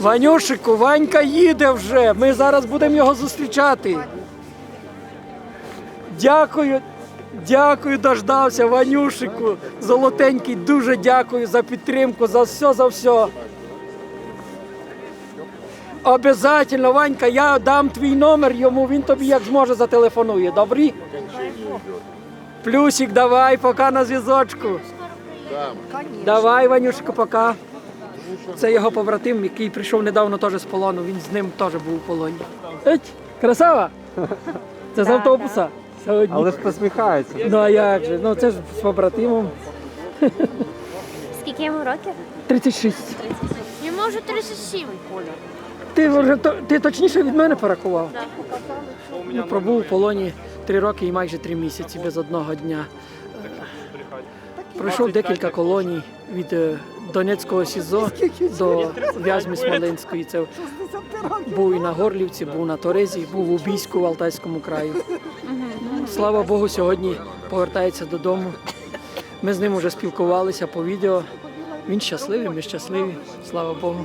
Ванюшику, Ванька їде вже. Ми зараз будемо його зустрічати. Дякую, дякую, дождався, Ванюшику. Золотенький, дуже дякую за підтримку, за все, за все. Обязательно, Ванька, я дам твій номер йому, він тобі як зможе зателефонує. Добрі? Плюсик, давай, пока на зв'язочку. Давай, Ванюшка, пока. Це його побратим, який прийшов недавно теж з полону. Він з ним теж був у полоні. Еть, красава! Це з автобуса. Сьогодні. Але ж посміхається. Ну а як же? Ну це ж з побратимом. Скільки йому років? 36. Йому вже 37. Ти вже то- ти точніше від мене порахував? Ну, пробув у полоні 3 роки і майже 3 місяці без одного дня. Е, Пройшов декілька колоній від е, Донецького СІЗО до Вязьми Смоленської. Це був і на Горлівці, був на Торезі, був у Бійську в Алтайському краї. Слава Богу, сьогодні повертається додому. Ми з ним вже спілкувалися по відео. Він щасливий, ми щасливі, слава Богу.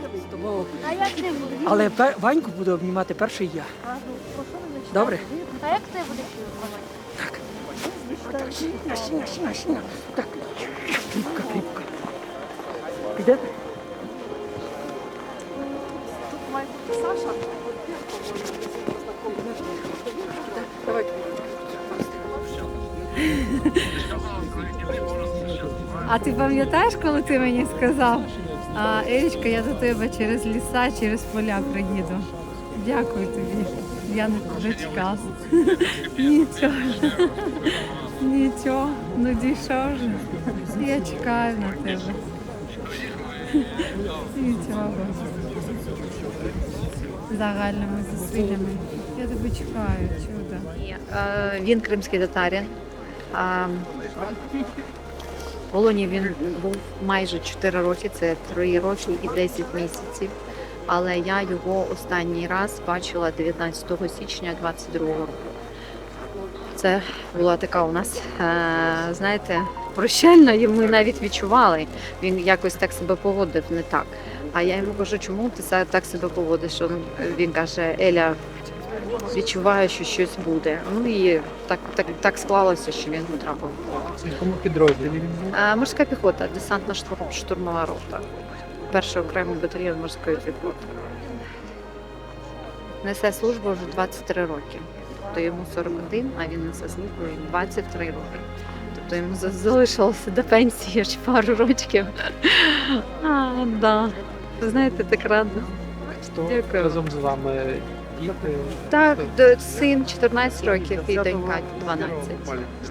Але Ваньку буду обнімати перший я. Добре? А як ти будеш? Так, сіна, сіна, сіна, сіна. Так, кріпко, А ти пам'ятаєш, коли ти мені сказав, а, Ерічка, я до тебе через ліса, через поля приїду. Дякую тобі. Я не дочекалась. Нічого. Нічого, ну дійшов же. Я чекаю на тебе. Нічого. Загальними зусиллями. Я тебе чекаю, чудо. Е, Він кримський татарин. А, В полоні він був майже 4 роки, це 3 роки і 10 місяців. Але я його останній раз бачила 19 січня 22 року. Це була така у нас, е, знаєте, прощальна, і ми навіть відчували. Він якось так себе поводив не так. А я йому кажу, чому ти так себе поводиш? Він каже, Еля, відчуваю, що щось буде. Ну і так, так, так склалося, що він потрапив. Якому підрозділі він був? А, морська піхота, десантна штурмова рота. Перший окремий батальйон морської піхоти. Несе службу вже 23 роки. Тобто йому 41, а він несе службу вже 23 роки. Тобто йому залишилося до пенсії ще пару років. А, да. Знаєте, так радо. Хто Дякую. разом з вами? Так, син 14 років і донька 12.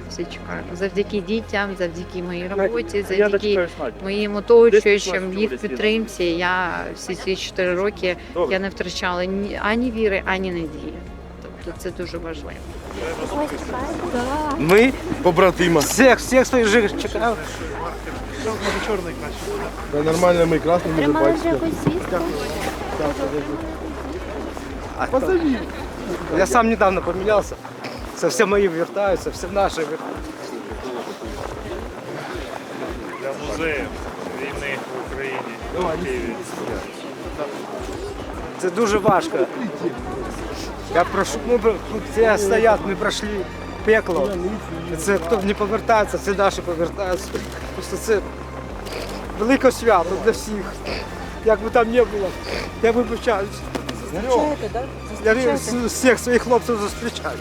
Всі чекають. Завдяки дітям, завдяки моїй роботі, завдяки моїм оточуючим, їх підтримці. Я всі ці 4 роки я не втрачала ні ані віри, ані надії. Тобто це дуже важливо. Ми побратима. Всіх, всіх своїх жих чекав. Да, нормально ми красний, ми Тримали вже якусь звістку? Я сам недавно помінявся. Це все мої вертаються, все наші вертаються. для музею війни в Україні в Києві. Це дуже важко. Я прошу, б- це стоять, ми пройшли пекло. Це хто не повертається, це наші повертаються. Просто це велике свято для всіх. Як би там не було, я вибачаюсь. Я вс- всіх своїх хлопців зустрічаю.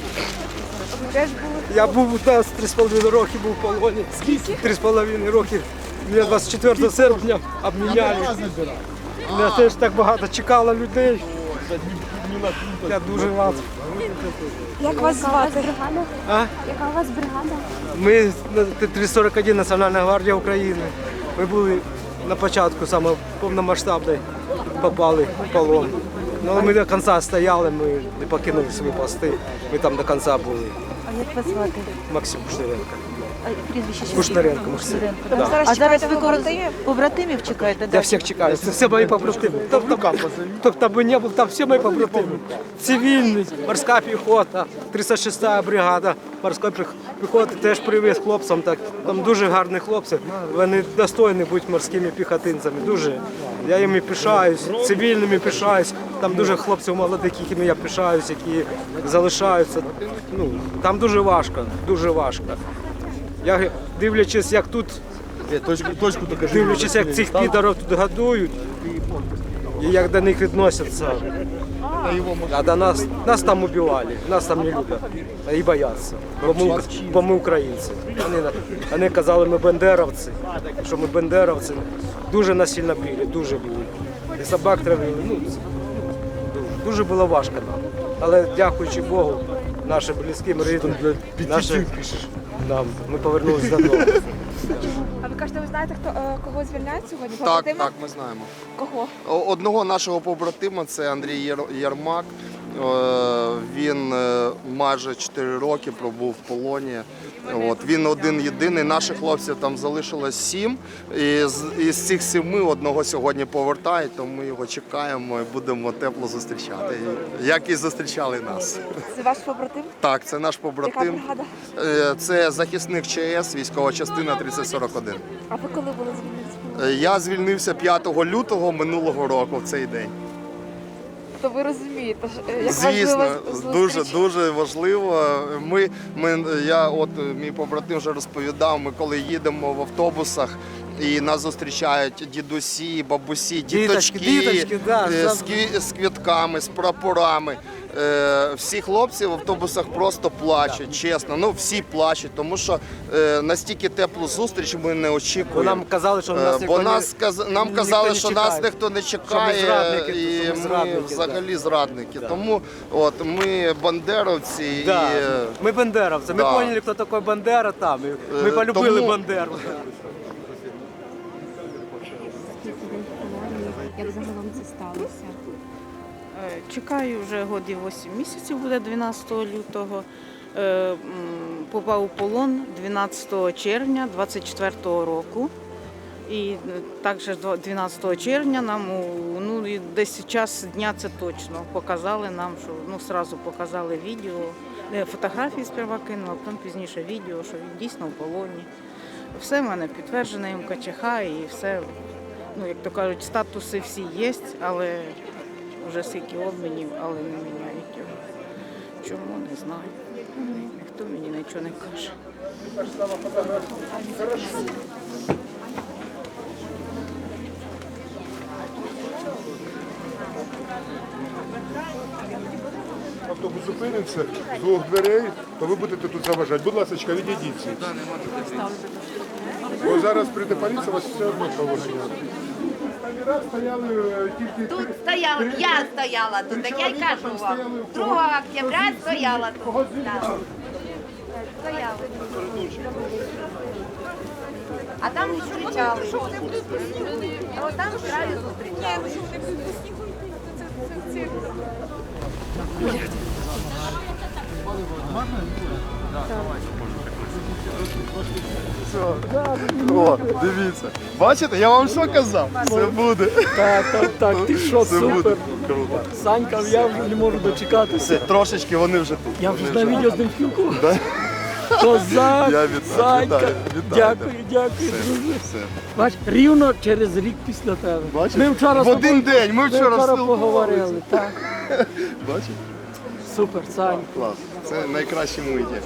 Я був у нас 3,5 роки був в полоні. Скільки? 3,5 роки. Мене 24 серпня обміняли. Мене теж так багато чекало людей. Я дуже рад. Як вас Яка у вас бригада? А? Яка у вас бригада? Ми на 341 Національна гвардія України. Ми були на початку саме повномасштабної, попали в полон. Ну, але ми до кінця стояли, ми не покинули свої пости. Ми там до кінця були. А як вас звати? Максим Пушниренко. Прізвище ще Кушнаренко, Максим. Кушнаренко, да. А зараз ви побратимів? Побратимів чекаєте? Я всіх чекаю. Це все мої побратими. Тобто, тобто би не був, там всі мої побратими. Цивільний, морська піхота, 306-та бригада морської піхоти теж привіз хлопцям. Так. Там дуже гарні хлопці. Вони достойні бути морськими піхотинцями. Дуже. Я їм пишаюсь, цивільними пишаюсь. Там дуже хлопців молодих, якими я пишаюсь, які залишаються. Ну, там дуже важко, дуже важко. Я дивлячись, як тут точку, точку. Дивлячись, як цих підарів тут годують і як до них відносяться. А до нас, нас там убивали, нас там не люблять і бояться. Бо ми, бо ми українці. Вони, вони казали, ми бендеровці, що ми бендеровці. Дуже нас сильно били, дуже били. І собак травили. Ну, дуже, дуже було важко нам. Але дякуючи Богу, нашим близьким рідним, нашим, нам, ми повернулися додому. А ви кажете, ви знаєте, хто е, кого звільняють сьогодні? Так, Побратима? так, ми знаємо. Кого? О- Одного нашого побратима це Андрій Єр- Єрмак. Е, Він е, майже 4 роки пробув в полоні. От він один єдиний. Наших хлопців там залишилось сім. І з із цих семи одного сьогодні повертають, тому ми його чекаємо і будемо тепло зустрічати. Як і зустрічали нас. Це ваш побратим? Так, це наш побратим. бригада? Е, Це захисник ЧС, військова частина 3041. А ви коли були звільнені? Я звільнився 5 лютого минулого року в цей день. То ви розумієте, е, як Звісно, важливо дуже зустріч. дуже важливо. Ми, ми я, от е, мій побратим вже розповідав. Ми коли їдемо в автобусах. І нас зустрічають дідусі, бабусі, Діточки, діточки, діточки, да, е, з, кві- з квітками, з прапорами. Е, Всі хлопці в автобусах просто плачуть, чесно. Ну всі плачуть, тому що е, настільки теплу зустріч ми не Бо очікуємо. нам казали, що Е, нас Бо ніхто не- нас каз- нам ніхто казали, не що чекає. нас ніхто не чекає, зрадники, і що ми ми зрадники, да. взагалі зрадники. Тому от ми бандеровці Да. і е, Ми бандеровці. Ми Да. поняли, хто такий Бандера там. і Ми Е, полюбили тому- Бандеру. Як загалом це сталося? Чекаю вже годів 8 місяців, буде 12 лютого. Е, Попав у полон 12 червня 24 року. І е, також 12 червня нам ну, десь час дня це точно показали нам, що ну, сразу показали відео. Е, Фотографії сперва кинула, потім пізніше відео, що він дійсно в полоні. Все в мене підтверджено МКЧХ і все, ну як то кажуть, статуси всі є, але вже скільки обмінів, але не міняють його. Чому не знаю. Ніхто мені нічого не каже. Автобус зупиниться з двох дверей, то ви будете тут заважати. Будь ласка, відійдіть. звідси. Бо зараз прийде поліція, вас все одно повиганяють. Раз стояли е, тільки... Тут стояла, я стояла тут, так я й кажу вам. 2 октября стояла тут. Да. Стояла. А там зустрічали. А от там краю зустрічали. О, дивіться. Бачите, я вам що казав? Все буде. Так, так, так, ти що, Все буде. супер. Круто. Санька, я вже не можу дочекатися. Все, трошечки вони вже тут. Я Вони вже на відео з ним спілкувався. Да? Козак, Я вітаю, Санька, вітаю, вітаю. дякую, дякую, Все, друже. все. Бач, рівно через рік після тебе. Бачиш? Ми вчора В тобою- один день, ми вчора спілкувалися. поговорили. Так, Бачите? Супер, Сань. Клас. Це найкращі йде.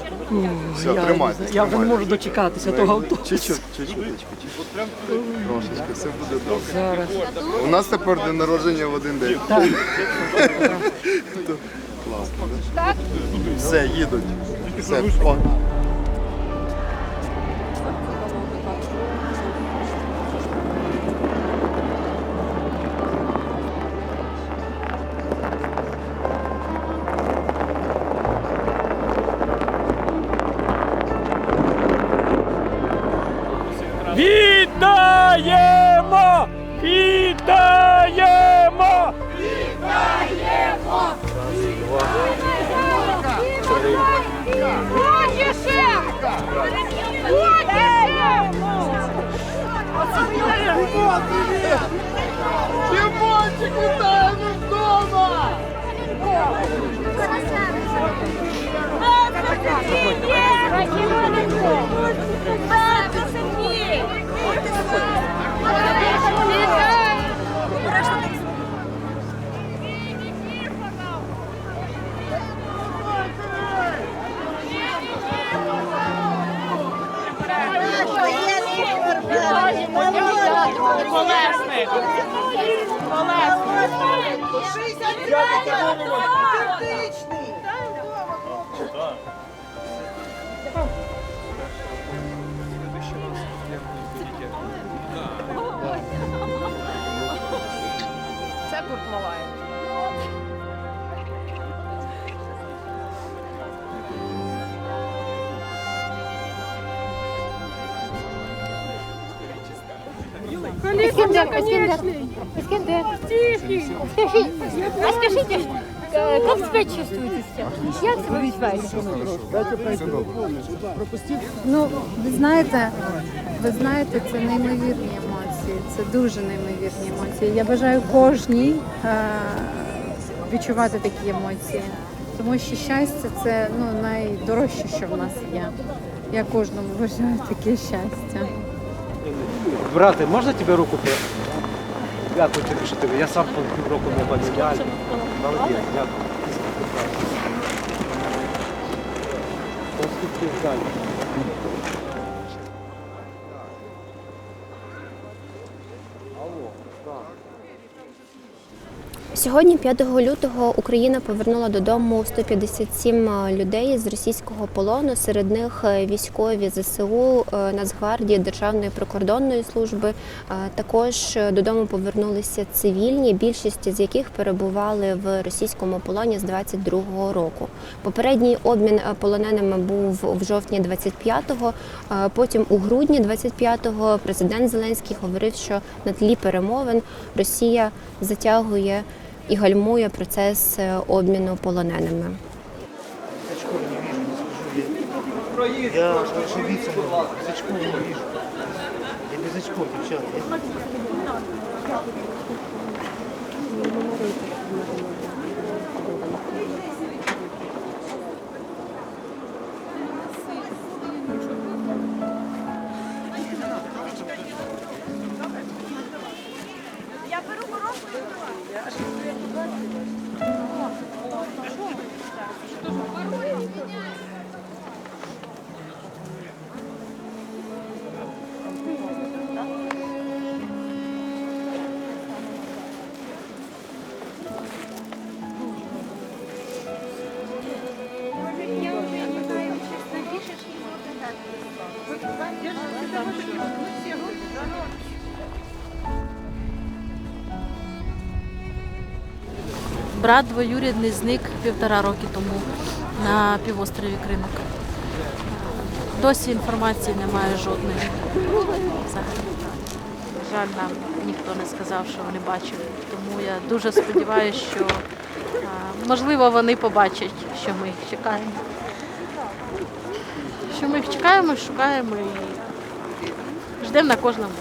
Все, я, тримайте. я вже не можу дочекатися того автобуса. Чуть-чуть, чуть-чуть, чуть-чуть. Трошечки, все буде добре. Зараз. У нас тепер день народження в один день. Так. Класно. Так? Все, їдуть. Все. О. Димон, привіт! Димончик, вітаємо вдома! Thank you. Це гурт Малая. Іскандер, Іскандер, Іскандер. Скажіть, а скажіть, е, як себе чувствуєте? Як себе відчуваєте? Ну, ви знаєте, ви знаєте, це неймовірні емоції. Це дуже неймовірні емоції. Я бажаю кожній е, відчувати такі емоції, тому що щастя це ну, найдорожче, що в нас є. Я кожному бажаю таке щастя. Брате, можна тебе руку при... Дякую тобі, що тебе. Я сам по півроку не бачив. Молодець, дякую. Оскільки далі. Сьогодні, 5 лютого, Україна повернула додому 157 людей з російського полону. Серед них е, військові ЗСУ, е, Нацгвардії, Державної прикордонної служби. Е, Також е, додому повернулися цивільні, більшість з яких перебували в російському полоні з 22-го року. Попередній обмін е, полоненими був в жовтні 25-го. е, Потім у грудні 25-го президент Зеленський говорив, що на тлі перемовин Росія затягує і гальмує процес е, обміну полоненими. Я. Без очков не Брат двоюрідний зник півтора роки тому на півострові Кринок. Досі інформації немає жодної. На жаль, нам ніхто не сказав, що вони бачили. Тому я дуже сподіваюся, що можливо вони побачать, що ми їх чекаємо. Що ми їх чекаємо, шукаємо і ждемо на кожному.